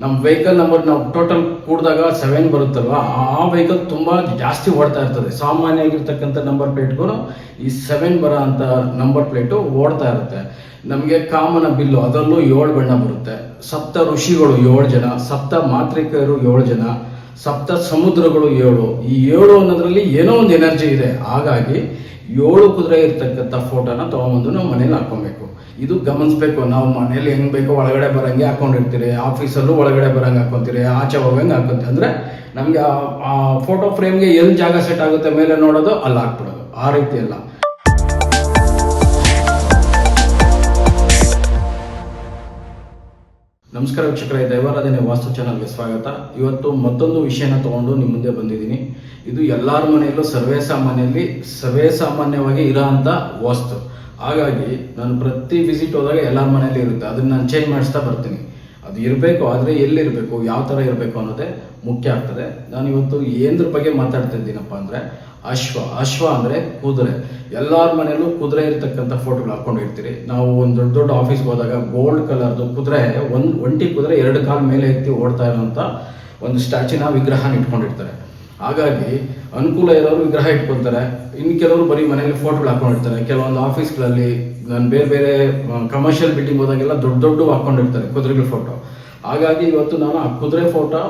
ನಮ್ಮ vehicle number ನಾವು total ಕೂಡಿದಾಗ ಸೆವೆನ್ ಬರುತ್ತಲ್ವ? ಆ ವೆಹಿಕಲ್ ತುಂಬ ಜಾಸ್ತಿ ಓಡ್ತಾ ಇರ್ತದೆ. ಸಾಮಾನ್ಯ ಆಗಿರ್ತಕ್ಕಂಥ ನಂಬರ್ ಪ್ಲೇಟ್ಗೂ ಈ ಸೆವೆನ್ ಬರೋ ಅಂಥ ನಂಬರ್ ಪ್ಲೇಟು ಓಡ್ತಾ ಇರುತ್ತೆ. ನಮಗೆ ಕಾಮನ ಬಿಲ್ಲು, ಅದರಲ್ಲೂ ಏಳು ಬಣ್ಣ ಬರುತ್ತೆ. ಸಪ್ತ ಋಷಿಗಳು ಏಳು ಜನ, ಸಪ್ತ ಮಾತ್ರಿಕರು ಏಳು ಜನ, ಸಪ್ತ ಸಮುದ್ರಗಳು ಏಳು. ಈ ಏಳು ಅನ್ನೋದ್ರಲ್ಲಿ ಏನೋ ಒಂದು ಎನರ್ಜಿ ಇದೆ. ಹಾಗಾಗಿ ಏಳು ಕುದುರೆ ಇರ್ತಕ್ಕಂಥ ಫೋಟೋನ ತೊಗೊಂಬಂದು ನಾವು ಮನೇಲಿ ಹಾಕೊಬೇಕು ಇದು ಗಮನಿಸ್ಬೇಕು, ನಾವು ಮನೇಲಿ ಹೆಂಗ್ ಬೇಕೋ ಒಳಗಡೆ ಬರೋಂಗೆ ಹಾಕೊಂಡಿರ್ತೀರಿ ಆಫೀಸಲ್ಲೂ ಒಳಗಡೆ ಬರಂಗೆ ಹಾಕ್ಕೊತೀರಿ, ಆಚೆ ಹೋಗಂಗೆ ಹಾಕೊತೀವಿ ಅಂದ್ರೆ ನಮಗೆ ಆ ಫೋಟೋ ಫ್ರೇಮ್ಗೆ ಎಲ್ಲಿ ಜಾಗ ಸೆಟ್ ಆಗುತ್ತೆ ಮೇಲೆ ನೋಡೋದು, ಅಲ್ಲಿ ಹಾಕ್ಬಿಡೋದು. ಆ ರೀತಿ ಎಲ್ಲ ನಮಸ್ಕಾರ ವೀಕ್ಷಕರೇ, ದೈವಾರಾಧನೆ ವಾಸ್ತು ಚಾನಲ್ಗೆ ಸ್ವಾಗತ. ಇವತ್ತು ಮತ್ತೊಂದು ವಿಷಯನ ತಗೊಂಡು ನಿಮ್ಮ ಮುಂದೆ ಬಂದಿದ್ದೀನಿ. ಇದು ಎಲ್ಲರ ಮನೆಯಲ್ಲೂ ಸರ್ವೇ ಸಾಮಾನ್ಯಲ್ಲಿ ಸರ್ವೇ ಸಾಮಾನ್ಯವಾಗಿ ಇರೋ ವಾಸ್ತು. ಹಾಗಾಗಿ ನಾನು ಪ್ರತಿ ವಿಸಿಟ್ ಹೋದಾಗ ಎಲ್ಲರ ಮನೆಯಲ್ಲಿ ಇರುತ್ತೆ. ಅದನ್ನ ನಾನು ಚೇಂಜ್ ಮಾಡಿಸ್ತಾ ಬರ್ತೀನಿ. ಅದು ಇರಬೇಕು, ಆದರೆ ಎಲ್ಲಿರಬೇಕು, ಯಾವ ಥರ ಇರಬೇಕು ಅನ್ನೋದೇ ಮುಖ್ಯ ಆಗ್ತದೆ. ನಾನು ಇವತ್ತು ಏನ್ರ ಬಗ್ಗೆ ಮಾತಾಡ್ತಾ ಇದ್ದೀನಪ್ಪ ಅಂದರೆ, ಅಶ್ವ. ಅಶ್ವ ಅಂದರೆ ಕುದುರೆ. ಎಲ್ಲರ ಮನೆಯಲ್ಲೂ ಕುದುರೆ ಇರ್ತಕ್ಕಂಥ ಫೋಟೋಗಳು ಹಾಕೊಂಡಿರ್ತೀರಿ ನಾವು ಒಂದು ದೊಡ್ಡ ದೊಡ್ಡ ಆಫೀಸ್ಗೆ ಹೋದಾಗ ಗೋಲ್ಡ್ ಕಲರ್ದು ಕುದುರೆ, ಒಂದು ಒಂಟಿ ಕುದುರೆ ಎರಡು ಕಾಲ ಮೇಲೆ ಎತ್ತಿ ಓಡ್ತಾ ಇರೋಂಥ ಒಂದು ಸ್ಟ್ಯಾಚ್ಯೂನ ವಿಗ್ರಹನ ಇಟ್ಕೊಂಡಿರ್ತಾರೆ. ಹಾಗಾಗಿ ಅನುಕೂಲ ಇರೋರು ವಿಗ್ರಹ ಇಟ್ಕೊಳ್ತಾರೆ. ಇನ್ನು ಕೆಲವರು ಬರೀ ಮನೆಯಲ್ಲಿ ಫೋಟೋಗಳು ಹಾಕೊಂಡಿರ್ತಾರೆ ಕೆಲವೊಂದು ಆಫೀಸ್ಗಳಲ್ಲಿ ನಾನು ಬೇರೆ ಬೇರೆ ಕಮರ್ಷಿಯಲ್ ಬಿಲ್ಡಿಂಗ್ ಹೋದಾಗೆಲ್ಲ ದೊಡ್ಡ ದೊಡ್ಡ ಹಾಕೊಂಡಿರ್ತಾರೆ ಕುದುರೆಗಳ ಫೋಟೋ ಹಾಗಾಗಿ ಇವತ್ತು ನಾನು ಆ ಕುದುರೆ ಫೋಟೋ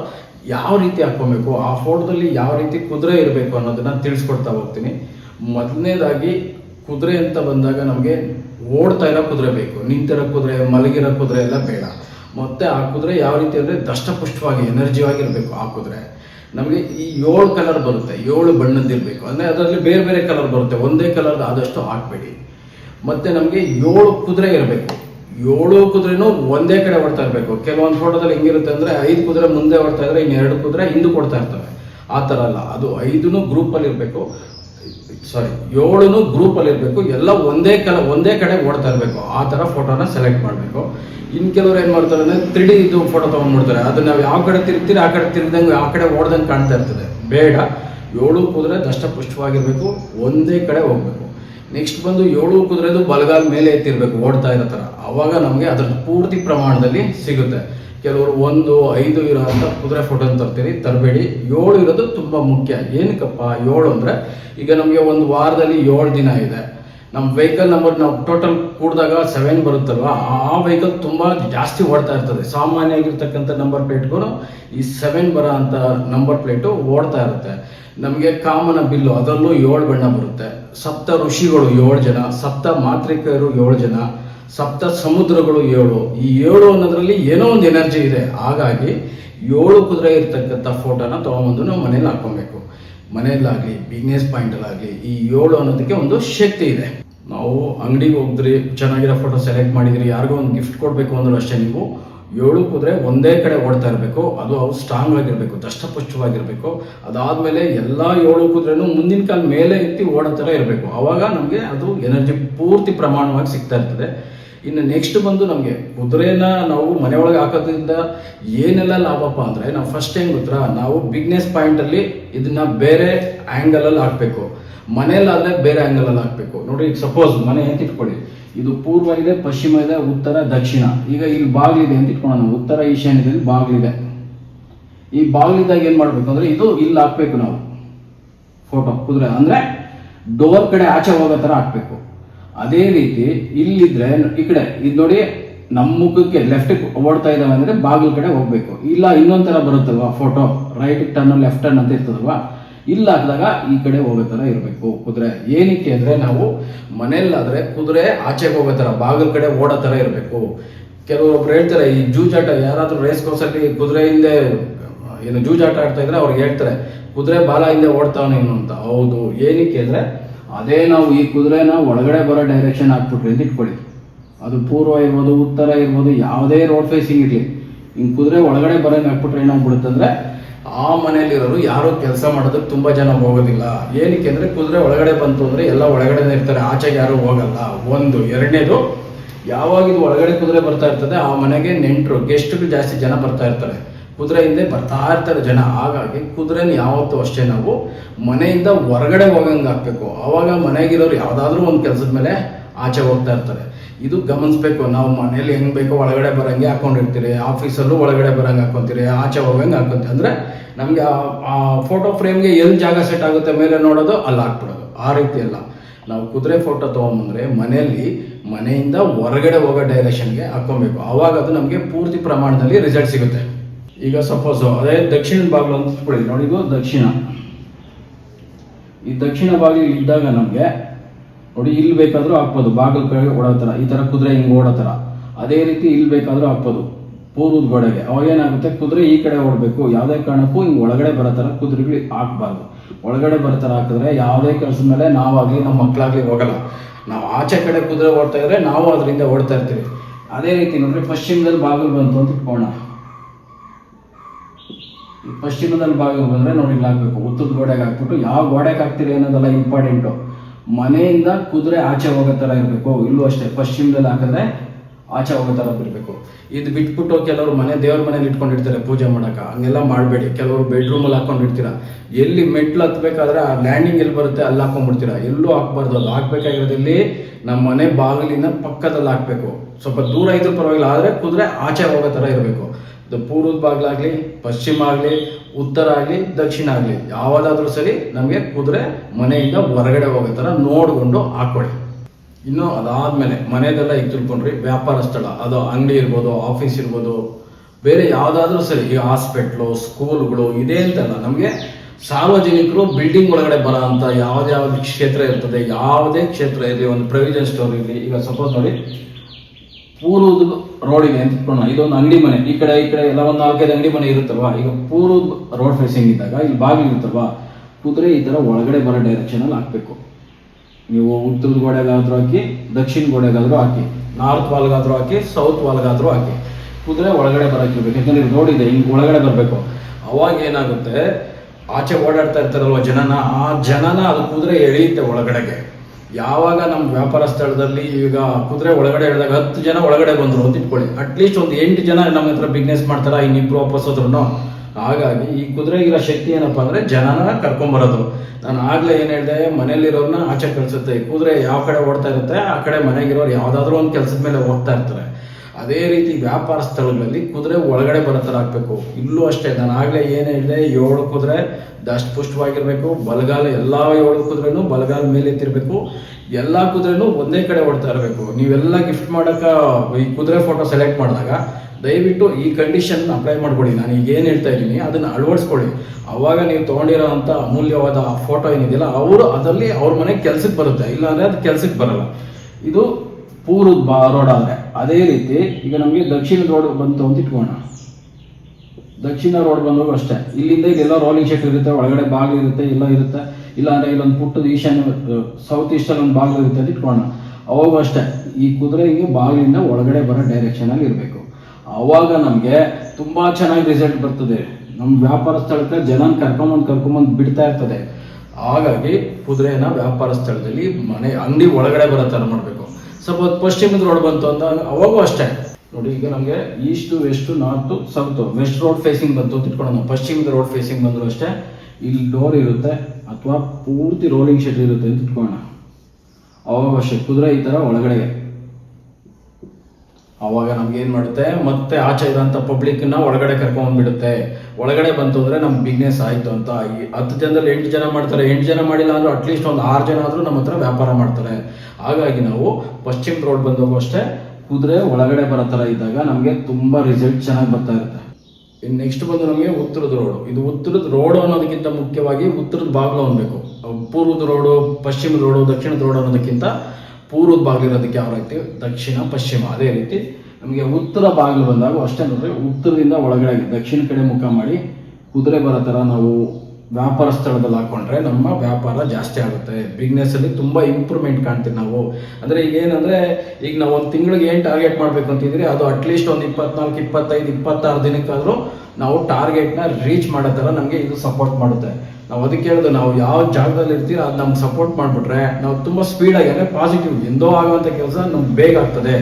ಯಾವ ರೀತಿ ಹಾಕೊಬೇಕು ಆ ಫೋಟೋದಲ್ಲಿ ಯಾವ ರೀತಿ ಕುದುರೆ ಇರಬೇಕು ಅನ್ನೋದನ್ನ ತಿಳಿಸ್ಕೊಡ್ತಾ ಹೋಗ್ತೀನಿ. ಮೊದಲನೇದಾಗಿ ಕುದುರೆ ಅಂತ ಬಂದಾಗ ನಮಗೆ ಓಡ್ತಾ ಇರೋ ಕುದುರೆ ಬೇಕು. ನಿಂತಿರೋ ಕುದುರೆ, ಮಲಗಿರೋ ಕುದುರೆ ಎಲ್ಲ ಬೇಡ. ಮತ್ತೆ ಆ ಕುದುರೆ ಯಾವ ರೀತಿ ಅಂದರೆ ದಷ್ಟಪುಷ್ಟವಾಗಿ ಎನರ್ಜಿವಾಗಿರಬೇಕು ಆ ಕುದುರೆ. ನಮಗೆ ಈ ಏಳು ಕಲರ್ ಬರುತ್ತೆ. ಏಳು ಬಣ್ಣದ್ದಿರಬೇಕು. ಅಂದರೆ ಅದರಲ್ಲಿ ಬೇರೆ ಬೇರೆ ಕಲರ್ ಬರುತ್ತೆ. ಒಂದೇ ಕಲರ್ ಆದಷ್ಟು ಹಾಕಬೇಡಿ. ಮತ್ತೆ ನಮಗೆ ಏಳು ಕುದುರೆ ಇರಬೇಕು. ಏಳು ಕುದುರೆನೂ ಒಂದೇ ಕಡೆ ಹೊಡ್ತಾ ಇರಬೇಕು. ಕೆಲವೊಂದು ಫೋಟೋದಲ್ಲಿ ಹೆಂಗಿರುತ್ತೆ ಅಂದರೆ ಐದು ಕುದುರೆ ಮುಂದೆ ಓಡ್ತಾ ಇದ್ರೆ ಇನ್ನು ಎರಡು ಕುದುರೆ ಹಿಂದೆ ಕೊಡ್ತಾ ಇರ್ತವೆ. ಆ ಥರ ಅಲ್ಲ. ಅದು ಐದೂ ಗ್ರೂಪಲ್ಲಿ ಇರಬೇಕು. ಸಾರಿ ಏಳು ಗ್ರೂಪಲ್ಲಿ ಇರಬೇಕು, ಎಲ್ಲ ಒಂದೇ ಕಲ, ಒಂದೇ ಕಡೆ ಓಡ್ತಾ ಇರಬೇಕು. ಆ ಥರ ಫೋಟೋನ ಸೆಲೆಕ್ಟ್ ಮಾಡಬೇಕು. ಇನ್ನು ಕೆಲವ್ರು ಏನು ಮಾಡ್ತಾರೆ ಅಂದರೆ ತ್ರಿಡಿ ಇದು ಫೋಟೋ ತೊಗೊಂಡ್ಬಿಡ್ತಾರೆ ಅದು ನಾವು ಯಾವ ಕಡೆ ತಿರ್ತೀರಿ ಆ ಕಡೆ ತಿರ್ದಂಗೆ ಯಾವ ಕಡೆ ಓಡ್ದಂಗೆ ಕಾಣ್ತಾ ಇರ್ತದೆ. ಬೇಡ. ಏಳು ಕುದುರೆ ದಷ್ಟಪುಷ್ಟವಾಗಿರಬೇಕು ಒಂದೇ ಕಡೆ ಹೋಗ್ಬೇಕು. ನೆಕ್ಸ್ಟ್ ಬಂದು ಏಳು ಕುದುರೆದು ಬಲಗಾಲ ಮೇಲೆ ಎತ್ತಿರ್ಬೇಕು, ಓಡ್ತಾ ಇರೋ ಥರ ಅವಾಗ ನಮಗೆ ಅದರ ಪೂರ್ತಿ ಪ್ರಮಾಣದಲ್ಲಿ ಸಿಗುತ್ತೆ. ಕೆಲವರು ಒಂದು, ಐದು ಇರೋ ಅಂತ ಕುದುರೆ ಫೋಟೋನ ತರ್ತೀರಿ ತರಬೇಡಿ. ಏಳು ಇರೋದು ತುಂಬ ಮುಖ್ಯ. ಏನಕ್ಕಪ್ಪ ಏಳು ಅಂದರೆ, ಈಗ ನಮಗೆ ಒಂದು ವಾರದಲ್ಲಿ ಏಳು ದಿನ ಇದೆ. ನಮ್ಮ ವೆಹಿಕಲ್ ನಂಬರ್ ನಾವು ಟೋಟಲ್ ಕೂಡಿದಾಗ ಸೆವೆನ್ ಬರುತ್ತಲ್ವ? ಆ ವೆಹಿಕಲ್ ತುಂಬ ಜಾಸ್ತಿ ಓಡ್ತಾ ಇರ್ತದೆ. ಸಾಮಾನ್ಯ ಆಗಿರ್ತಕ್ಕಂಥ ನಂಬರ್ ಪ್ಲೇಟ್ಗೂ ಈ ಸೆವೆನ್ ಬರೋ ಅಂಥ ನಂಬರ್ ಪ್ಲೇಟು ಓಡ್ತಾ ಇರುತ್ತೆ. ನಮಗೆ ಕಾಮನ ಬಿಲ್ಲು, ಅದರಲ್ಲೂ ಏಳು ಬಣ್ಣ ಬರುತ್ತೆ. ಸಪ್ತ ಋಷಿಗಳು ಏಳು ಜನ, ಸಪ್ತ ಮಾತ್ರಿಕರು ಏಳು ಜನ. ಸಪ್ತ ಸಮುದ್ರಗಳು ಏಳು. ಈ ಏಳು ಅನ್ನೋದ್ರಲ್ಲಿ ಏನೋ ಒಂದು ಎನರ್ಜಿ ಇದೆ. ಹಾಗಾಗಿ ಏಳು ಕುದುರೆ ಇರ್ತಕ್ಕಂಥ ಫೋಟೋನ ತೊಗೊಂಬಂದು ನಾವು ಮನೇಲಿ ಹಾಕೊಬೇಕು ಮನೆಯಲ್ಲಾಗಲಿ ಬಿಸ್ನೆಸ್ ಪಾಯಿಂಟಲ್ಲಾಗಲಿ ಈ ಏಳು ಅನ್ನೋದಕ್ಕೆ ಒಂದು ಶಕ್ತಿ ಇದೆ. ನಾವು ಅಂಗಡಿಗೆ ಹೋಗಿದ್ರಿ, ಚೆನ್ನಾಗಿರೋ ಫೋಟೋ ಸೆಲೆಕ್ಟ್ ಮಾಡಿದ್ರಿ, ಯಾರಿಗೋ ಒಂದು ಗಿಫ್ಟ್ ಕೊಡಬೇಕು ಅಂದ್ರೂ ಅಷ್ಟೇ ನೀವು ಏಳು ಕುದುರೆ ಒಂದೇ ಕಡೆ ಓಡ್ತಾ ಇರಬೇಕು. ಅದು ಅವು ಸ್ಟ್ರಾಂಗ್ ಆಗಿರಬೇಕು, ದಷ್ಟಪುಷ್ಟವಾಗಿರಬೇಕು. ಅದಾದಮೇಲೆ ಎಲ್ಲ ಏಳು ಕುದುರೆನೂ ಮುಂದಿನ ಕಾಲ ಮೇಲೆ ಎತ್ತಿ ಓಡೋ ಥರ ಇರಬೇಕು. ಆವಾಗ ನಮಗೆ ಅದು ಎನರ್ಜಿ ಪೂರ್ತಿ ಪ್ರಮಾಣವಾಗಿ ಸಿಗ್ತಾ ಇರ್ತದೆ. ಇನ್ನು ನೆಕ್ಸ್ಟ್ ಬಂದು ನಮಗೆ ಕುದುರೆನ ನಾವು ಮನೆಯೊಳಗೆ ಹಾಕೋದ್ರಿಂದ ಏನೆಲ್ಲ ಲಾಭಪ್ಪ ಅಂದರೆ ನಾವು ಫಸ್ಟ್ ಏನು ಗೊತ್ತಾ? ನಾವು ಬಿಗ್ನೆಸ್ ಪಾಯಿಂಟಲ್ಲಿ ಇದನ್ನ ಬೇರೆ ಆ್ಯಂಗಲಲ್ಲಿ ಹಾಕಬೇಕು. ಮನೆಯಲ್ಲಾದರೆ ಬೇರೆ ಆ್ಯಂಗಲಲ್ಲಿ ಹಾಕಬೇಕು. ನೋಡಿ ಈಗ ಸಪೋಸ್ ಮನೆ ಅಂತ ಇಟ್ಕೊಳ್ಳಿ. ಇದು ಪೂರ್ವ ಇದೆ, ಪಶ್ಚಿಮ ಇದೆ, ಉತ್ತರ, ದಕ್ಷಿಣ. ಈಗ ಇಲ್ಲಿ ಬಾಗಿಲಿದೆ ಅಂತ ಇಟ್ಕೊಳ್ಳೋಣ ಉತ್ತರ ಈಶಾನ್ಯದಲ್ಲಿ ಬಾಗಿಲಿದೆ. ಈ ಬಾಗಿಲಿದಾಗ ಏನು ಮಾಡಬೇಕು ಅಂದರೆ ಇದು ಇಲ್ಲಿ ಹಾಕ್ಬೇಕು ನಾವು. ಫೋಟೋ ಕುದುರೆ. ಅಂದರೆ ಡೋರ್ ಕಡೆ ಆಚೆ ಹೋಗೋ ಥರ ಹಾಕ್ಬೇಕು. ಅದೇ ರೀತಿ ಇಲ್ಲಿದ್ರೆ ಈ ಕಡೆ ಇದು ನೋಡಿ ನಮ್ಮ ಮುಖಕ್ಕೆ ಲೆಫ್ಟ್ ಓಡ್ತಾ ಇದ್ದಾವೆ ಅಂದರೆ ಬಾಗಿಲು ಕಡೆ ಹೋಗ್ಬೇಕು. ಇಲ್ಲ ಇನ್ನೊಂದು ಥರ ಬರುತ್ತಲ್ವಾ photo right turn left turn ಅಂತ ಇರ್ತದಲ್ವಾ? ಇಲ್ಲ ಹಾಕಿದಾಗ ಈ ಕಡೆ ಹೋಗೋ ಥರ ಇರಬೇಕು. ಕುದುರೆ ಏನಕ್ಕೆ ಅಂದರೆ ನಾವು ಮನೆಯಲ್ಲಾದರೆ ಕುದುರೆ ಆಚೆಗೆ ಹೋಗೋ ಥರ ಬಾಗಿಲು ಕಡೆ ಓಡೋ ಥರ ಇರಬೇಕು. ಕೆಲವೊಬ್ರು ಹೇಳ್ತಾರೆ, ಈ ಜೂಜಾಟ ಯಾರಾದರೂ ರೇಸ್ ಕೋರ್ಸಲ್ಲಿ ಕುದುರೆ ಹಿಂದೆ, ಏನು ಜೂಜಾಟ ಆಡ್ತಾ ಇದ್ರೆ ಅವ್ರಿಗೆ ಹೇಳ್ತಾರೆ, ಕುದುರೆ ಬಾಲ ಹಿಂದೆ ಓಡ್ತಾವನೇನು ಅಂತ. ಹೌದು. ಏನಕ್ಕೆ ಅಂದರೆ ಅದೇ ನಾವು ಈ ಕುದುರೆನ ಒಳಗಡೆ ಬರೋ ಡೈರೆಕ್ಷನ್ ಹಾಕ್ಬಿಟ್ರಿ ಅಂತ ಇಟ್ಕೊಳ್ಳಿ ಅದು ಪೂರ್ವ ಇರ್ಬೋದು, ಉತ್ತರ ಇರ್ಬೋದು, ಯಾವುದೇ ರೋಡ್ ಫೇಸಿಂಗ್ ಇರಲಿ. ಹಿಂಗೆ ಕುದುರೆ ಒಳಗಡೆ ಬರೋಂಗೆ ಹಾಕ್ಬಿಟ್ರೆ ಏನಾಗ್ಬಿಡುತ್ತಂದ್ರೆ ಆ ಮನೆಯಲ್ಲಿರೋರು ಯಾರು ಕೆಲಸ ಮಾಡೋದಕ್ಕೆ ತುಂಬ ಜನ ಹೋಗೋದಿಲ್ಲ. ಏನಕ್ಕೆ ಅಂದರೆ ಕುದುರೆ ಒಳಗಡೆ ಬಂತು ಅಂದರೆ ಎಲ್ಲ ಒಳಗಡೆನೆ ಇರ್ತಾರೆ. ಆಚೆಗೆ ಯಾರು ಹೋಗಲ್ಲ. ಒಂದು. ಎರಡನೇದು ಯಾವಾಗ ಇದು ಒಳಗಡೆ ಕುದುರೆ ಬರ್ತಾ ಇರ್ತದೆ, ಆ ಮನೆಗೆ ನೆಂಟರು ಗೆಸ್ಟ್ಗಳು ಜಾಸ್ತಿ ಜನ ಬರ್ತಾ ಇರ್ತಾರೆ. ಕುದುರೆ ಹಿಂದೆ ಬರ್ತಾ ಇರ್ತಾರೆ ಜನ. ಹಾಗಾಗಿ ಕುದುರೆನ ಯಾವತ್ತೂ ಅಷ್ಟೇ ನಾವು ಮನೆಯಿಂದ ಹೊರಗಡೆ ಹೋಗಂಗೆ ಹಾಕ್ಬೇಕು ಅವಾಗ ಮನೆಗಿರೋರು ಯಾವುದಾದ್ರೂ ಒಂದು ಕೆಲಸದ ಮೇಲೆ ಆಚೆ ಹೋಗ್ತಾ ಇರ್ತಾರೆ. ಇದು ಗಮನಿಸ್ಬೇಕು. ನಾವು ಮನೇಲಿ ಹೆಂಗ್ ಬೇಕೋ ಒಳಗಡೆ ಬರಂಗೆ ಹಾಕೊಂಡಿರ್ತೀರಿ. ಆಫೀಸಲ್ಲೂ ಒಳಗಡೆ ಬರಂಗೆ ಹಾಕೊಂತೀರಿ. ಆಚೆ ಹೋಗಂಗೆ ಹಾಕೊತೀವಿ ಅಂದ್ರೆ ನಮಗೆ ಆ ಫೋಟೋ ಫ್ರೇಮ್ಗೆ ಎಲ್ಲಿ ಜಾಗ ಸೆಟ್ ಆಗುತ್ತೆ ಮೇಲೆ ನೋಡೋದು ಅಲ್ಲಿ ಹಾಕ್ಬಿಡೋದು. ಆ ರೀತಿ ಅಲ್ಲ. ನಾವು ಕುದುರೆ ಫೋಟೋ ತೊಗೊಂಬಂದ್ರೆ ಮನೆಯಲ್ಲಿ ಮನೆಯಿಂದ ಹೊರಗಡೆ ಹೋಗೋ ಡೈರೆಕ್ಷನ್ಗೆ ಹಾಕೊಬೇಕು ಅವಾಗ ಅದು ನಮಗೆ ಪೂರ್ತಿ ಪ್ರಮಾಣದಲ್ಲಿ ರಿಸಲ್ಟ್ ಸಿಗುತ್ತೆ. ಈಗ ಸಪೋಸ್ ಅದೇ ದಕ್ಷಿಣ ಬಾಗಿಲು ಅಂತ ಇಟ್ಕೊಳ್ಳಿ. ನೋಡಿ ಇದು ದಕ್ಷಿಣ. ಈ ದಕ್ಷಿಣ ಬಾಗಿಲು ಇದ್ದಾಗ ನಮಗೆ, ನೋಡಿ ಇಲ್ಲಿ ಬೇಕಾದರೂ ಹಾಕ್ಬೋದು. ಬಾಗಿಲು ಕಡೆ ಓಡೋ ಥರ. ಈ ಥರ ಕುದುರೆ ಹಿಂಗೆ ಓಡೋ ಥರ. ಅದೇ ರೀತಿ ಇಲ್ಲಿ ಬೇಕಾದರೂ ಹಾಕ್ಬೋದು. ಪೂರ್ವದ ಗೋಡೆಗೆ. ಅವಾಗ ಏನಾಗುತ್ತೆ? ಕುದುರೆ ಈ ಕಡೆ ಓಡಬೇಕು. ಯಾವುದೇ ಕಾರಣಕ್ಕೂ ಹಿಂಗೆ ಒಳಗಡೆ ಬರೋ ಥರ ಕುದುರೆಗಳು ಹಾಕ್ಬಾರ್ದು. ಒಳಗಡೆ ಬರೋ ಥರ ಹಾಕಿದ್ರೆ ಯಾವುದೇ ಕೆಲಸದ ಮೇಲೆ ನಾವಾಗಲಿ ನಮ್ಮ ಮಕ್ಕಳಾಗಲಿ ಹೋಗಲ್ಲ. ನಾವು ಆಚೆ ಕಡೆ ಕುದುರೆ ಓಡ್ತಾ ಇದ್ರೆ ನಾವು ಅದರಿಂದ ಓಡ್ತಾ ಇರ್ತೀವಿ. ಅದೇ ರೀತಿ ನೋಡ್ರಿ, ಪಶ್ಚಿಮದಲ್ಲಿ ಬಾಗಿಲು ಬಂತು ಅಂತ ಇಟ್ಕೋಣ ಪಶ್ಚಿಮದಲ್ಲಿ ಭಾಗ ಬಂದರೆ ನೋಡಿ ಇಲ್ಲಿ ಹಾಕ್ಬೇಕು ಉತ್ತದ ಗೋಡೆಗೆ ಹಾಕ್ಬಿಟ್ಟು ಯಾವ ಗೋಡೆಗೆ ಹಾಕ್ತೀರಿ ಅನ್ನೋದೆಲ್ಲ ಇಂಪಾರ್ಟೆಂಟು ಮನೆಯಿಂದ ಕುದುರೆ ಆಚೆ ಹೋಗೋ ಥರ ಇರಬೇಕು. ಇಲ್ಲೂ ಅಷ್ಟೇ, ಪಶ್ಚಿಮದಲ್ಲಿ ಹಾಕಿದ್ರೆ ಆಚೆ ಹೋಗೋ ಥರ ಇರಬೇಕು. ಇದು ಬಿಟ್ಬಿಟ್ಟು ಕೆಲವರು ಮನೆ, ದೇವ್ರ ಮನೇಲಿ ಇಟ್ಕೊಂಡಿರ್ತಾರೆ ಪೂಜೆ ಮಾಡೋಕೆ ಹಂಗೆಲ್ಲ ಮಾಡಬೇಡಿ. ಕೆಲವರು ಬೆಡ್ರೂಮಲ್ಲಿ ಹಾಕೊಂಡಿರ್ತೀರ ಎಲ್ಲಿ ಮೆಟ್ಲು ಹತ್ಬೇಕಾದ್ರೆ ಆ ಲ್ಯಾಂಡಿಂಗ್ ಎಲ್ಲಿ ಬರುತ್ತೆ ಅಲ್ಲಿ ಹಾಕೊಂಡ್ಬಿಡ್ತೀರ ಎಲ್ಲೂ ಹಾಕ್ಬಾರ್ದು. ಅದು ಹಾಕ್ಬೇಕಾಗಿರೋದಲ್ಲಿ ನಮ್ಮ ಮನೆ ಬಾಗಿಲಿನ ಪಕ್ಕದಲ್ಲಿ ಹಾಕ್ಬೇಕು. ಸ್ವಲ್ಪ ದೂರ ಇದ್ರೂ ಪರವಾಗಿಲ್ಲ, ಆದರೆ ಕುದುರೆ ಆಚೆ ಹೋಗೋ ಥರ ಇರಬೇಕು. ಪೂರ್ವದ ಬಾಗಿಲಾಗಲಿ ಪಶ್ಚಿಮ ಆಗಲಿ, ಉತ್ತರ ಆಗಲಿ, ದಕ್ಷಿಣ ಆಗಲಿ, ಯಾವುದಾದ್ರೂ ಸರಿ ನಮಗೆ ಕುದುರೆ ಮನೆಯಿಂದ ಹೊರಗಡೆ ಹೋಗೋ ಥರ ನೋಡಿಕೊಂಡು ಹಾಕೊಳ್ಳಿ ಇನ್ನು ಅದಾದಮೇಲೆ ಮನೆಯದೆಲ್ಲ ಈಗ ತಿಳ್ಕೊಂಡ್ರಿ, ವ್ಯಾಪಾರ ಸ್ಥಳ, ಅದು ಅಂಗಡಿ ಇರ್ಬೋದು, ಆಫೀಸ್ ಇರ್ಬೋದು, ಬೇರೆ ಯಾವುದಾದ್ರೂ ಸರಿ ಈ ಹಾಸ್ಪಿಟ್ಲು, ಸ್ಕೂಲ್ಗಳು, ಇದೇ ಅಂತಲ್ಲ ನಮಗೆ ಸಾರ್ವಜನಿಕರು ಬಿಲ್ಡಿಂಗ್ ಒಳಗಡೆ ಬರೋ ಅಂತ ಯಾವ್ದು ಕ್ಷೇತ್ರ ಇರ್ತದೆ, ಯಾವುದೇ ಕ್ಷೇತ್ರ ಇರಲಿ, ಒಂದು ಪ್ರೊವಿಜನ್ ಸ್ಟೋರ್ ಇರಲಿ, ಈಗ ಸಪೋಸ್ ನೋಡಿ, ಪೂರ್ವದ ರೋಡಿಗೆ ಅಂತ ಇದೊಂದು ಅಂಗಡಿ ಮನೆ. ಈ ಕಡೆ ಈ ಕಡೆ ಎಲ್ಲ ಒಂದು ನಾಲ್ಕೈದು ಅಂಗಡಿ ಮನೆ ಇರುತ್ತಲ್ವಾ? ಈಗ ಪೂರ್ವ ರೋಡ್ ಫೇಸಿಂಗ್ ಇದ್ದಾಗ ಇಲ್ಲಿ ಬಾಗಿಲು ಇರುತ್ತಲ್ವಾ? ಕುದುರೆ ಈ ಥರ ಒಳಗಡೆ ಬರೋ ಡೈರೆಕ್ಷನಲ್ಲಿ ಹಾಕ್ಬೇಕು. ನೀವು ಉತ್ತರದ ಗೋಡೆಗಾದರೂ ಹಾಕಿ, ದಕ್ಷಿಣ ಗೋಡೆಗಾದರೂ ಹಾಕಿ ನಾರ್ತ್ ವಾಲ್ಗಾದ್ರೂ ಹಾಕಿ ಸೌತ್ ವಾಲ್ಗಾದರೂ ಹಾಕಿ. ಕುದುರೆ ಒಳಗಡೆ ಬರೋಕ್ಕಿರ್ಬೇಕು ಯಾಕಂದ್ರೆ ಇದೆ, ಹಿಂಗೆ ಒಳಗಡೆ ಬರಬೇಕು. ಅವಾಗ ಏನಾಗುತ್ತೆ? ಆಚೆ ಓಡಾಡ್ತಾ ಇರ್ತಾರಲ್ವ ಜನನ? ಆ ಜನನ ಅದು ಕುದುರೆ ಎಳೆಯುತ್ತೆ ಒಳಗಡೆಗೆ. ಯಾವಾಗ ನಮ್ಮ ವ್ಯಾಪಾರ ಸ್ಥಳದಲ್ಲಿ ಈಗ ಕುದುರೆ ಒಳಗಡೆ ಹೇಳಿದಾಗ ಹತ್ತು ಜನ ಒಳಗಡೆ ಬಂದರು ಅಂತ ಇಟ್ಕೊಳ್ಳಿ. ಅಟ್ಲೀಸ್ಟ್ ಒಂದು ಎಂಟು ಜನ ನಮ್ಮ ಹತ್ರ ಬಿಸ್ನೆಸ್ ಮಾಡ್ತಾರೆ, ಇನ್ನಿಬ್ರು ವಾಪಸ್ ಹೋದ್ರು ಹಾಗಾಗಿ ಈ ಕುದುರೆಗಿರೋ ಶಕ್ತಿ ಏನಪ್ಪ ಅಂದರೆ ಜನನ ಕರ್ಕೊಂಬರೋದು. ನಾನು ಆಗಲೇ ಏನು ಹೇಳಿದೆ ಮನೇಲಿರೋರನ್ನ ಆಚೆ ಕಳಿಸುತ್ತೆ. ಕುದುರೆ ಯಾವ ಕಡೆ ಓಡ್ತಾ ಇರುತ್ತೆ, ಆ ಕಡೆ ಮನೆಗಿರೋರು ಯಾವುದಾದ್ರೂ ಒಂದು ಕೆಲಸದ ಮೇಲೆ ಹೋಗ್ತಾ ಇರ್ತಾರೆ. ಅದೇ ರೀತಿ ವ್ಯಾಪಾರ ಸ್ಥಳಗಳಲ್ಲಿ ಕುದುರೆ ಒಳಗಡೆ ಬರೋ ಥರ ಹಾಕ್ಬೇಕು ಇಲ್ಲೂ ಅಷ್ಟೇ ನಾನು ಆಗ್ಲೇ ಏನು ಹೇಳಿದೆ ಏಳು ಕುದುರೆ ದಷ್ಟಪುಷ್ಟವಾಗಿರ್ಬೇಕು ಬಲಗಾಲ ಎಲ್ಲ ಏಳು ಕುದುರೆನೂ ಬಲಗಾಲ ಮೇಲೆ ಎತ್ತಿರ್ಬೇಕು. ಎಲ್ಲ ಕುದುರೆನೂ ಒಂದೇ ಕಡೆ ಓಡ್ತಾ ಇರಬೇಕು. ನೀವೆಲ್ಲ ಗಿಫ್ಟ್ ಮಾಡಕ, ಈ ಕುದುರೆ ಫೋಟೋ ಸೆಲೆಕ್ಟ್ ಮಾಡಿದಾಗ ದಯವಿಟ್ಟು ಈ ಕಂಡೀಷನ್ ಅಪ್ಲೈ ಮಾಡ್ಕೊಳ್ಳಿ. ನಾನು ಈಗ ಏನು ಹೇಳ್ತಾ ಇದ್ದೀನಿ, ಅದನ್ನು ಅಳವಡಿಸ್ಕೊಳ್ಳಿ. ಅವಾಗ ನೀವು ತೊಗೊಂಡಿರೋ ಅಂಥ ಅಮೂಲ್ಯವಾದ ಫೋಟೋ ಏನಿದೆಯಲ್ಲ, ಅವರು ಅದರಲ್ಲಿ ಅವ್ರ ಮನೆಗೆ ಕೆಲ್ಸಕ್ಕೆ ಬರುತ್ತೆ. ಇಲ್ಲ ಅಂದರೆ ಅದು ಕೆಲ್ಸಕ್ಕೆ ಬರಲ್ಲ. ಇದು ಪೂರ್ವದ ಆದರೆ. ಅದೇ ರೀತಿ ಈಗ ನಮಗೆ ದಕ್ಷಿಣ ರೋಡ್ ಬಂತು ಅಂತ ಇಟ್ಕೋಣ ದಕ್ಷಿಣ ರೋಡ್ ಬಂದಾಗ ಅಷ್ಟೇ. ಇಲ್ಲಿಂದ ಇಲ್ಲೆಲ್ಲ ರೋಲಿಂಗ್ ಶೆಟ್ ಇರುತ್ತೆ, ಒಳಗಡೆ ಬಾಗಿಲು ಇರುತ್ತೆ, ಎಲ್ಲ ಇರುತ್ತೆ. ಇಲ್ಲ ಅಂದ್ರೆ ಇಲ್ಲೊಂದು ಪುಟ್ಟದ ಈಶಾನ್ಯ ಸೌತ್ ಈಸ್ಟಲ್ಲಿ ಒಂದು ಬಾಗಿಲು ಇರುತ್ತೆ ಅಂತ ಇಟ್ಕೋಣ ಅವಾಗ ಅಷ್ಟೇ. ಈ ಕುದುರೆಗೆ ಬಾಗಿಲಿಂದ ಒಳಗಡೆ ಬರೋ ಡೈರೆಕ್ಷನಲ್ಲಿ ಇರಬೇಕು. ಅವಾಗ ನಮಗೆ ತುಂಬಾ ಚೆನ್ನಾಗಿ ರಿಸಲ್ಟ್ ಬರ್ತದೆ. ನಮ್ಮ ವ್ಯಾಪಾರ ಸ್ಥಳಕ್ಕೆ ಜನ ಕರ್ಕೊಂಬಂದು ಕರ್ಕೊಂಬಂದು ಬಿಡ್ತಾ ಇರ್ತದೆ. ಹಾಗಾಗಿ ಕುದುರೆನ ವ್ಯಾಪಾರ ಸ್ಥಳದಲ್ಲಿ ಮನೆ, ಅಂಗಡಿ ಒಳಗಡೆ ಬರೋ ಥರ ಮಾಡಬೇಕು. ಸಪೋಸ್ ಪಶ್ಚಿಮದ ರೋಡ್ ಬಂತು ಅಂತ ಅವಾಗೂ ಅಷ್ಟೇ. ನೋಡಿ, ಈಗ ನಮಗೆ east west north south west road facing ಬಂತು ಅಂತ ಇಟ್ಕೊಳ್ಳೋಣ. ಪಶ್ಚಿಮದ ರೋಡ್ ಫೇಸಿಂಗ್ ಬಂದ್ರು ಅಷ್ಟೇ. ಇಲ್ಲಿ ಡೋರ್ ಇರುತ್ತೆ ಅಥವಾ ಪೂರ್ತಿ ರೋಲಿಂಗ್ ಶೆಡ್ ಇರುತ್ತೆ ಅಂತ ಇಟ್ಕೊಳ್ಳೋಣ. ಅವಾಗ ಅಷ್ಟೇ. ಕುದುರೆ ಈ ಥರ ಒಳಗಡೆಗೆ. ಅವಾಗ ನಮ್ಗೇನು ಮಾಡುತ್ತೆ? ಮತ್ತೆ ಆಚೆ ಇರೋಂಥ ಪಬ್ಲಿಕ್ನ ಒಳಗಡೆ ಕರ್ಕೊಂಡ್ಬಿಡುತ್ತೆ ಒಳಗಡೆ ಬಂತು ಅಂದ್ರೆ ನಮ್ಮ ಬಿಸ್ನೆಸ್ ಆಯ್ತು ಅಂತ ಈ ಹತ್ತು ಜನದಲ್ಲಿ ಎಂಟು ಜನ ಮಾಡ್ತಾರೆ. ಎಂಟು ಜನ ಮಾಡಿಲ್ಲ ಅಂದ್ರೆ ಅಟ್ಲೀಸ್ಟ್ ಒಂದು ಆರು ಜನ ಆದ್ರೂ ನಮ್ಮ ಹತ್ರ ವ್ಯಾಪಾರ ಮಾಡ್ತಾರೆ. ಹಾಗಾಗಿ ನಾವು ಪಶ್ಚಿಮ ರೋಡ್ ಬಂದಾಗ ಅಷ್ಟೇ ಕುದುರೆ ಒಳಗಡೆ ಬರೋ ಥರ ಇದ್ದಾಗ ನಮಗೆ ತುಂಬಾ ರಿಸಲ್ಟ್ ಚೆನ್ನಾಗಿ ಬರ್ತಾ ಇರುತ್ತೆ. ಇನ್ನು ನೆಕ್ಸ್ಟ್ ಬಂದು ನಮಗೆ ಉತ್ತರದ ರೋಡು ಇದು ಉತ್ತರದ ರೋಡು ಅನ್ನೋದಕ್ಕಿಂತ ಮುಖ್ಯವಾಗಿ ಉತ್ತರದ ಬಾಗಿಲು ಅನ್ಬೇಕು. ಪೂರ್ವದ ರೋಡು ಪಶ್ಚಿಮದ ರೋಡು ದಕ್ಷಿಣದ ರೋಡು ಅನ್ನೋದಕ್ಕಿಂತ ಪೂರ್ವದ ಬಾಗಿಲು ಇರೋದಕ್ಕೆ ಯಾವ ರೀತಿ? ದಕ್ಷಿಣ, ಪಶ್ಚಿಮ. ಅದೇ ರೀತಿ ನಮಗೆ ಉತ್ತರ ಬಾಗಿಲು ಬಂದಾಗ ಅಷ್ಟೇ ನೋಡ್ರಿ, ಉತ್ತರದಿಂದ ಒಳಗಡೆ ದಕ್ಷಿಣ ಕಡೆ ಮುಖ ಮಾಡಿ ಕುದುರೆ ಬರೋ ಥರ ನಾವು ವ್ಯಾಪಾರ ಸ್ಥಳದಲ್ಲಿ ಹಾಕೊಂಡ್ರೆ ನಮ್ಮ ವ್ಯಾಪಾರ ಜಾಸ್ತಿ ಆಗುತ್ತೆ. ಬಿಸ್ನೆಸ್ ಅಲ್ಲಿ ತುಂಬಾ ಇಂಪ್ರೂವ್ಮೆಂಟ್ ಕಾಣ್ತೀವಿ ನಾವು. ಅಂದ್ರೆ ಈಗ ಏನಂದ್ರೆ, ಈಗ ನಾವು ಒಂದು ತಿಂಗಳಿಗೆ ಏನು ಟಾರ್ಗೆಟ್ ಮಾಡಬೇಕು ಅಂತಿದ್ರೆ ಅದು ಅಟ್ಲೀಸ್ಟ್ ಒಂದು ಇಪ್ಪತ್ನಾಲ್ಕು, ಇಪ್ಪತ್ತೈದು, ಇಪ್ಪತ್ತಾರು ದಿನಕ್ಕಾದರೂ ನಾವು ಟಾರ್ಗೆಟ್ನ ರೀಚ್ ಮಾಡೋ ಥರ ನಮಗೆ ಇದು ಸಪೋರ್ಟ್ ಮಾಡುತ್ತೆ. ನಾವು ಅದಕ್ಕೆ ಹೇಳಿದ್ರೆ ನಾವು ಯಾವ ಜಾಗದಲ್ಲಿ ಇರ್ತೀರೋ ಅದು ನಮ್ಗೆ ಸಪೋರ್ಟ್ ಮಾಡಿಬಿಟ್ರೆ ನಾವು ತುಂಬ ಸ್ಪೀಡಾಗಿ ಅಂದರೆ ಪಾಸಿಟಿವ್ ಎಂದೋ ಆಗುವಂಥ ಕೆಲಸ ನಮ್ಗೆ ಬೇಗ ಆಗ್ತದೆ.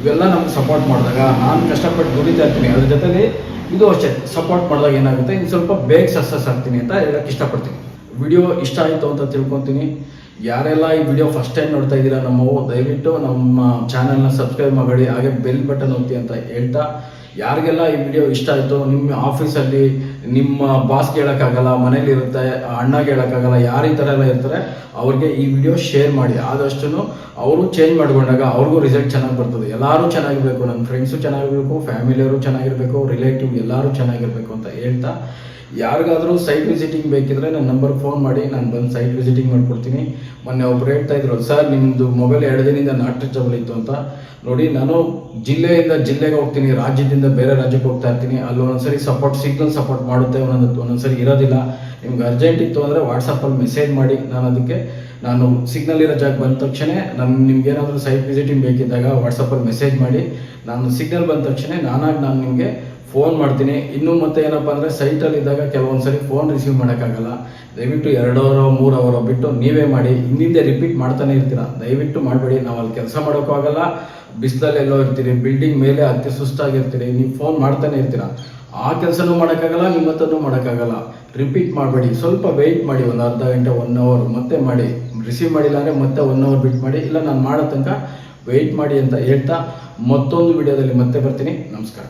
ಇವೆಲ್ಲ ನಮ್ಗೆ ಸಪೋರ್ಟ್ ಮಾಡಿದಾಗ ನಾನು ಕಷ್ಟಪಟ್ಟು ದುಡಿತಾ ಇರ್ತೀನಿ. ಅದ್ರ ಜೊತೆಲಿ ಇದು ಅಷ್ಟೇ ಸಪೋರ್ಟ್ ಮಾಡಿದಾಗ ಏನಾಗುತ್ತೆ? ಇನ್ನು ಸ್ವಲ್ಪ ಬೇಗ ಸಕ್ಸಸ್ ಆಗ್ತೀನಿ ಅಂತ ಹೇಳಕ್ಕೆ ಇಷ್ಟಪಡ್ತೀನಿ. ವಿಡಿಯೋ ಇಷ್ಟ ಆಯಿತು ಅಂತ ತಿಳ್ಕೊತೀನಿ. ಯಾರೆಲ್ಲ ಈ ವಿಡಿಯೋ ಫಸ್ಟ್ ಟೈಮ್ ನೋಡ್ತಾ ಇದ್ದೀರಾ ನಮ್ಮವು ದಯವಿಟ್ಟು ನಮ್ಮ ಚಾನಲ್ನ ಸಬ್ಸ್ಕ್ರೈಬ್ ಮಾಡಿ, ಹಾಗೆ ಬೆಲ್ ಬಟನ್ ಒತ್ತಿ ಅಂತ ಹೇಳ್ತಾ ಯಾರಿಗೆಲ್ಲ ಈ ವಿಡಿಯೋ ಇಷ್ಟ ಆಯಿತು, ನಿಮ್ಮ ಆಫೀಸಲ್ಲಿ ನಿಮ್ಮ ಬಾಸ್ಗೆ ಹೇಳೋಕ್ಕಾಗಲ್ಲ ಮನೇಲಿ ಇರುತ್ತೆ ಅಣ್ಣಗೆ ಹೇಳೋಕ್ಕಾಗಲ್ಲ ಯಾರು ಈ ಥರ ಎಲ್ಲ ಇರ್ತಾರೆ, ಅವ್ರಿಗೆ ಈ ವಿಡಿಯೋ ಶೇರ್ ಮಾಡಿ. ಆದಷ್ಟು ಅವರು ಚೇಂಜ್ ಮಾಡ್ಕೊಂಡಾಗ ಅವ್ರಿಗೂ ರಿಸಲ್ಟ್ ಚೆನ್ನಾಗಿ ಬರ್ತದೆ. ಎಲ್ಲರೂ ಚೆನ್ನಾಗಿರ್ಬೇಕು ನನ್ನ ಫ್ರೆಂಡ್ಸು ಚೆನ್ನಾಗಿರ್ಬೇಕು ಫ್ಯಾಮಿಲಿಯವರು ಚೆನ್ನಾಗಿರ್ಬೇಕು ರಿಲೇಟಿವ್ ಎಲ್ಲರೂ ಚೆನ್ನಾಗಿರ್ಬೇಕು ಅಂತ ಹೇಳ್ತಾ, ಯಾರಿಗಾದರೂ ಸೈಟ್ ವಿಸಿಟಿಂಗ್ ಬೇಕಿದ್ರೆ ನನ್ನ ನಂಬರ್ ಫೋನ್ ಮಾಡಿ, ನಾನು ಬಂದು ಸೈಟ್ ವಿಸಿಟಿಂಗ್ ಮಾಡಿಕೊಡ್ತೀನಿ. ಮೊನ್ನೆ ಒಬ್ರು ಹೇಳ್ತಾ ಇದ್ರು, ಸರ್ ನಿಮ್ಮದು ಮೊಬೈಲ್ ಎರಡು ದಿನದಿಂದ ನಾಟ್ ಟಚಬಲ್ ಇತ್ತು ಅಂತ. ನೋಡಿ, ನಾನು ಜಿಲ್ಲೆಯಿಂದ ಜಿಲ್ಲೆಗೆ ಹೋಗ್ತೀನಿ, ರಾಜ್ಯದಿಂದ ಬೇರೆ ರಾಜ್ಯಕ್ಕೆ ಹೋಗ್ತಾ ಇರ್ತೀನಿ. ಅಲ್ಲಿ ಒಂದೊಂದ್ಸರಿ ಸಪೋರ್ಟ್ ಸಿಗ್ನಲ್ ಸಪೋರ್ಟ್ ಮಾಡುತ್ತೆ, ಒಂದೊಂದು ಒಂದೊಂದ್ಸರಿ ಇರೋದಿಲ್ಲ. ನಿಮ್ಗೆ ಅರ್ಜೆಂಟ್ ಇತ್ತು ಅಂದರೆ ವಾಟ್ಸಪ್ಪಲ್ಲಿ ಮೆಸೇಜ್ ಮಾಡಿ, ನಾನು ಅದಕ್ಕೆ ನಾನು ಸಿಗ್ನಲ್ ಇರೋ ಜಾಗ ಬಂದ ತಕ್ಷಣ ನಾನು ನಿಮ್ಗೆ ಏನಾದರೂ ಸೈಟ್ ವಿಸಿಟಿಂಗ್ ಬೇಕಿದ್ದಾಗ ವಾಟ್ಸಪ್ಪಲ್ಲಿ ಮೆಸೇಜ್ ಮಾಡಿ. ನಾನು ಸಿಗ್ನಲ್ ಬಂದ ತಕ್ಷಣ ನಾನಾಗಿ ನಾನು ನಿಮಗೆ ಫೋನ್ ಮಾಡ್ತೀನಿ. ಇನ್ನು ಮತ್ತೆ ಏನಪ್ಪ ಅಂದರೆ ಸೈಟಲ್ಲಿ ಇದ್ದಾಗ ಕೆಲವೊಂದ್ಸರಿ ಫೋನ್ ರಿಸೀವ್ ಮಾಡೋಕ್ಕಾಗಲ್ಲ. ದಯವಿಟ್ಟು ಎರಡು ಅವರೋ ಮೂರು ಅವರೋ ಬಿಟ್ಟು ನೀವೇ ಮಾಡಿ. ಹಿಂದಿಂದೆ ರಿಪೀಟ್ ಮಾಡ್ತಾನೆ ಇರ್ತೀರ? ದಯವಿಟ್ಟು ಮಾಡಬೇಡಿ. ನಾವು ಅಲ್ಲಿ ಕೆಲಸ ಮಾಡೋಕ್ಕೂ ಆಗಲ್ಲ. ಬಿಸಿಲಲ್ಲಿ ಎಲ್ಲೋ ಇರ್ತೀರಿ. ಬಿಲ್ಡಿಂಗ್ ಮೇಲೆ ಅತಿ ಸುಸ್ತಾಗಿರ್ತೀರಿ. ನೀವು ಫೋನ್ ಮಾಡ್ತಾನೆ ಇರ್ತೀರ? ಆ ಕೆಲಸನೂ ಮಾಡೋಕ್ಕಾಗಲ್ಲ ನಿಮ್ಮ ಹತ್ರನೂ ಮಾಡೋಕ್ಕಾಗಲ್ಲ. ರಿಪೀಟ್ ಮಾಡಬೇಡಿ. ಸ್ವಲ್ಪ ವೆಯ್ಟ್ ಮಾಡಿ. ಒಂದು ಅರ್ಧ ಗಂಟೆ ಒನ್ ಅವರ್ ಮತ್ತೆ ಮಾಡಿ. ರಿಸೀವ್ ಮಾಡಿಲ್ಲ ಅಂದರೆ ಮತ್ತೆ ಒನ್ ಅವರ್ ಬಿಟ್ ಮಾಡಿ, ಇಲ್ಲ ನಾನು ಮಾಡೋ ತನಕ ವೆಯ್ಟ್ ಮಾಡಿ ಅಂತ ಹೇಳ್ತಾ ಮತ್ತೊಂದು ವಿಡಿಯೋದಲ್ಲಿ ಮತ್ತೆ ಬರ್ತೀನಿ. ನಮಸ್ಕಾರ.